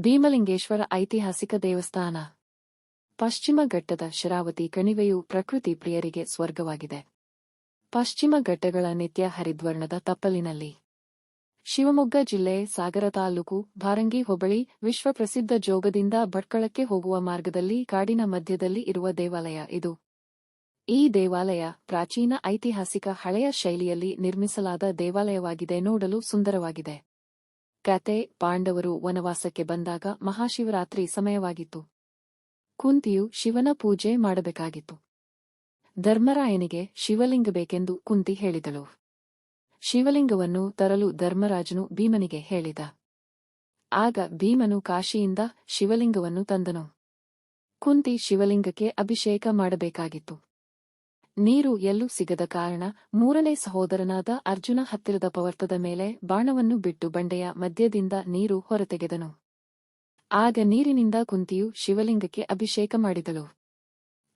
ಭೀಮಲಿಂಗೇಶ್ವರ ಐತಿಹಾಸಿಕ ದೇವಸ್ಥಾನ. ಪಶ್ಚಿಮ ಘಟ್ಟದ ಶರಾವತಿ ಕಣಿವೆಯು ಪ್ರಕೃತಿ ಪ್ರಿಯರಿಗೆ ಸ್ವರ್ಗವಾಗಿದೆ. ಪಶ್ಚಿಮ ಘಟ್ಟಗಳ ನಿತ್ಯ ಹರಿದ್ವರ್ಣದ ತಪ್ಪಲಿನಲ್ಲಿ. ಶಿವಮೊಗ್ಗ ಜಿಲ್ಲೆ ಸಾಗರ ತಾಲೂಕು ಭಾರಂಗಿ ಹೋಬಳಿ ವಿಶ್ವಪ್ರಸಿದ್ಧ ಜೋಗದಿಂದ ಭಟ್ಕಳಕ್ಕೆ ಹೋಗುವ ಮಾರ್ಗದಲ್ಲಿ ಕಾಡಿನ ಮಧ್ಯದಲ್ಲಿ ಇರುವ ದೇವಾಲಯ ಇದು. ಈ ದೇವಾಲಯ ಪ್ರಾಚೀನ ಐತಿಹಾಸಿಕ ಹಳೆಯ ಶೈಲಿಯಲ್ಲಿ ನಿರ್ಮಿಸಲಾದ ದೇವಾಲಯವಾಗಿದೆ ನೋಡಲು ಸುಂದರವಾಗಿದೆ. ಕತೆ ಪಾಂಡವರು ವನವಾಸಕ್ಕೆ ಬಂದಾಗ ಮಹಾಶಿವರಾತ್ರಿ ಸಮಯವಾಗಿತ್ತು. ಕುಂತಿಯು ಶಿವನ ಪೂಜೆ ಮಾಡಬೇಕಾಗಿತ್ತು. ಧರ್ಮರಾಯನಿಗೆ ಶಿವಲಿಂಗ ಬೇಕೆಂದು ಕುಂತಿ ಹೇಳಿದಳು. ಶಿವಲಿಂಗವನ್ನು ತರಲು ಧರ್ಮರಾಜನು ಭೀಮನಿಗೆ ಹೇಳಿದ. ಆಗ ಭೀಮನು ಕಾಶಿಯಿಂದ ಶಿವಲಿಂಗವನ್ನು ತಂದನು. ಕುಂತಿ ಶಿವಲಿಂಗಕ್ಕೆ ಅಭಿಷೇಕ ಮಾಡಬೇಕಾಗಿತ್ತು. ನೀರು ಎಲ್ಲೂ ಸಿಗದ ಕಾರಣ ಮೂರನೇ ಸಹೋದರನಾದ ಅರ್ಜುನ ಹತ್ತಿರದ ಪವರ್ತದ ಮೇಲೆ ಬಾಣವನ್ನು ಬಿಟ್ಟು ಬಂಡೆಯ ಮಧ್ಯದಿಂದ ನೀರು ಹೊರತೆಗೆದನು. ಆಗ ನೀರಿನಿಂದ ಕುಂತಿಯು ಶಿವಲಿಂಗಕ್ಕೆ ಅಭಿಷೇಕ ಮಾಡಿದಳು.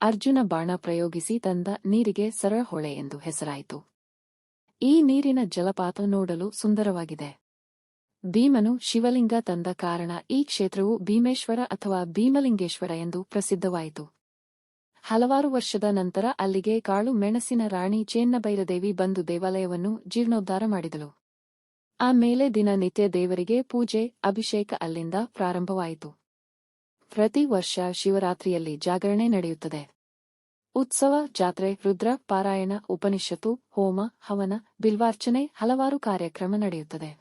ಅರ್ಜುನ ಬಾಣ ಪ್ರಯೋಗಿಸಿ ತಂದ ನೀರಿಗೆ ಸರಳ ಹೊಳೆ ಎಂದು ಹೆಸರಾಯಿತು. ಈ ನೀರಿನ ಜಲಪಾತ ನೋಡಲು ಸುಂದರವಾಗಿದೆ. ಭೀಮನು ಶಿವಲಿಂಗ ತಂದ ಕಾರಣ ಈ ಕ್ಷೇತ್ರವು ಭೀಮೇಶ್ವರ ಅಥವಾ ಭೀಮಲಿಂಗೇಶ್ವರ ಎಂದು ಪ್ರಸಿದ್ಧವಾಯಿತು. ಹಲವಾರು ವರ್ಷದ ನಂತರ ಅಲ್ಲಿಗೆ ಕಾಳು ಮೆಣಸಿನ ರಾಣಿ ಚೇನ್ನಬೈರದೇವಿ ಬಂದು ದೇವಾಲಯವನ್ನು ಜೀರ್ಣೋದ್ಧಾರ ಮಾಡಿದಳು. ಆಮೇಲೆ ದಿನನಿತ್ಯ ದೇವರಿಗೆ ಪೂಜೆ, ಅಭಿಷೇಕ ಅಲ್ಲಿಂದ ಪ್ರಾರಂಭವಾಯಿತು. ಪ್ರತಿ ವರ್ಷ ಶಿವರಾತ್ರಿಯಲ್ಲಿ ಜಾಗರಣೆ ನಡೆಯುತ್ತದೆ. ಉತ್ಸವ, ಜಾತ್ರೆ, ರುದ್ರ, ಪಾರಾಯಣ, ಉಪನಿಷತ್ತು, ಹೋಮ, ಹವನ, ಬಿಲ್ವಾರ್ಚನೆ, ಹಲವಾರು ಕಾರ್ಯಕ್ರಮ ನಡೆಯುತ್ತದೆ.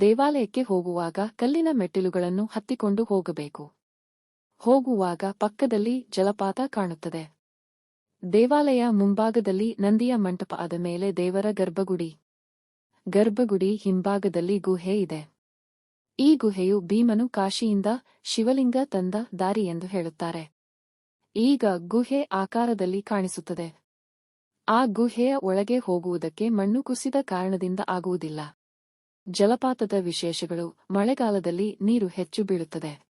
ದೇವಾಲಯಕ್ಕೆ ಹೋಗುವಾಗ ಕಲ್ಲಿನ ಮೆಟ್ಟಿಲುಗಳನ್ನು ಹತ್ತಿಕೊಂಡು ಹೋಗಬೇಕು. ಹೋಗುವಾಗ ಪಕ್ಕದಲ್ಲಿ ಜಲಪಾತ ಕಾಣುತ್ತದೆ. ದೇವಾಲಯ ಮುಂಭಾಗದಲ್ಲಿ ನಂದಿಯ ಮಂಟಪ ಆದ ಮೇಲೆ ದೇವರ ಗರ್ಭಗುಡಿ. ಗರ್ಭಗುಡಿ ಹಿಂಭಾಗದಲ್ಲಿ ಗುಹೆ ಇದೆ. ಈ ಗುಹೆಯು ಭೀಮನು ಕಾಶಿಯಿಂದ ಶಿವಲಿಂಗ ತಂದ ದಾರಿ ಎಂದು ಹೇಳುತ್ತಾರೆ. ಈಗ ಗುಹೆ ಆಕಾರದಲ್ಲಿ ಕಾಣಿಸುತ್ತದೆ. ಆ ಗುಹೆಯ ಒಳಗೆ ಹೋಗುವುದಕ್ಕೆ ಮಣ್ಣು ಕುಸಿದ ಕಾರಣದಿಂದ ಆಗುವುದಿಲ್ಲ. ಜಲಪಾತದ ವಿಶೇಷಗಳು ಮಳೆಗಾಲದಲ್ಲಿ ನೀರು ಹೆಚ್ಚು ಬೀಳುತ್ತದೆ.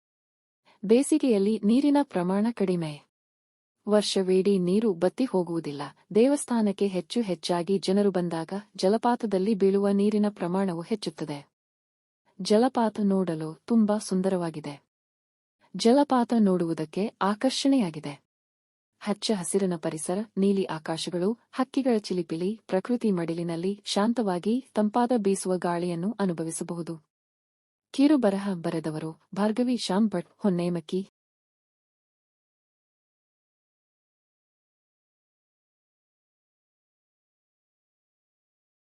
ಬೇಸಿಗೆಯಲ್ಲಿ ನೀರಿನ ಪ್ರಮಾಣ ಕಡಿಮೆ. ವರ್ಷವೇಡಿ ನೀರು ಬತ್ತಿ ಹೋಗುವುದಿಲ್ಲ. ದೇವಸ್ಥಾನಕ್ಕೆ ಹೆಚ್ಚು ಹೆಚ್ಚಾಗಿ ಜನರು ಬಂದಾಗ ಜಲಪಾತದಲ್ಲಿ ಬೀಳುವ ನೀರಿನ ಪ್ರಮಾಣವು ಹೆಚ್ಚುತ್ತದೆ. ಜಲಪಾತ ನೋಡಲು ತುಂಬಾ ಸುಂದರವಾಗಿದೆ. ಜಲಪಾತ ನೋಡುವುದಕ್ಕೆ ಆಕರ್ಷಣೆಯಾಗಿದೆ. ಹಚ್ಚ ಹಸಿರಿನ ಪರಿಸರ, ನೀಲಿ ಆಕಾಶಗಳು, ಹಕ್ಕಿಗಳ ಚಿಲಿಪಿಲಿ, ಪ್ರಕೃತಿ ಮಡಿಲಿನಲ್ಲಿ ಶಾಂತವಾಗಿ ತಂಪಾದ ಬೀಸುವ ಗಾಳಿಯನ್ನು ಅನುಭವಿಸಬಹುದು. ಕಿರುಬರಹ ಬರೆದವರು ಭಾರ್ಗವಿ ಶಾಂಭಟ್ ಭಟ್ ಹೊನ್ನೇಮಕ್ಕಿ.